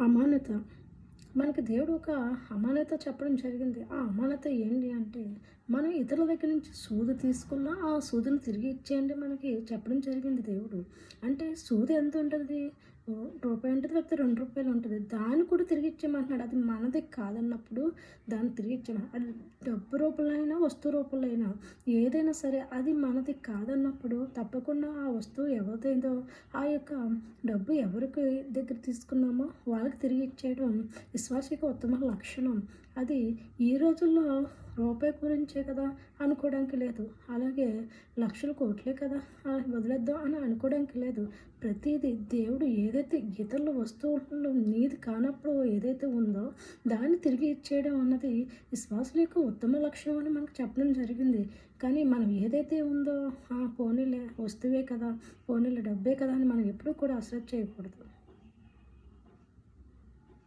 అమానత. మనకి దేవుడు ఒక అమానత చెప్పడం జరిగింది. ఆ అమానత ఏంటి అంటే మనం ఇతరుల దగ్గర నుంచి సూది తీసుకున్నా ఆ సూదును తిరిగి ఇచ్చేయండి మనకి చెప్పడం జరిగింది దేవుడు. అంటే సూది ఎంత ఉంటుంది? రూపాయి ఉంటుంది లేకపోతే రెండు రూపాయలు ఉంటుంది. దాన్ని కూడా తిరిగి ఇచ్చేయమంటున్నాడు. అది మనది కాదన్నప్పుడు దాన్ని తిరిగి ఇచ్చేయమని అది డబ్బు రూపంలో అయినా వస్తువు రూపంలో అయినా ఏదైనా సరే అది మనది కాదన్నప్పుడు తప్పకుండా ఆ వస్తువు ఎవరిదైందో ఆ యొక్క డబ్బు ఎవరికి దగ్గర తీసుకున్నామో వాళ్ళకి తిరిగి ఇచ్చేయడం విశ్వాసిక ఉత్తమ లక్షణం. అది ఈ రోజుల్లో రూపాయి గురించే కదా అనుకోవడానికి లేదు. అలాగే లక్షల కోట్లే కదా. ఆ, వదిలేద్దాం అని అనుకోవడానికి లేదు. ప్రతిదీ దేవుడు ఏదైతే ఇతరుల వస్తువులు నీది కానప్పుడు ఏదైతే ఉందో దాన్ని తిరిగి ఇచ్చేయడం అన్నది విశ్వాసుల యొక్క ఉత్తమ లక్షణం అని మనకు చెప్పడం జరిగింది. కానీ మనం ఏదైతే ఉందో ఆ పోనీలే వస్తువే కదా పోనీలే డబ్బే కదా అని మనం ఎప్పుడూ కూడా అశ్రద్ధ చేయకూడదు.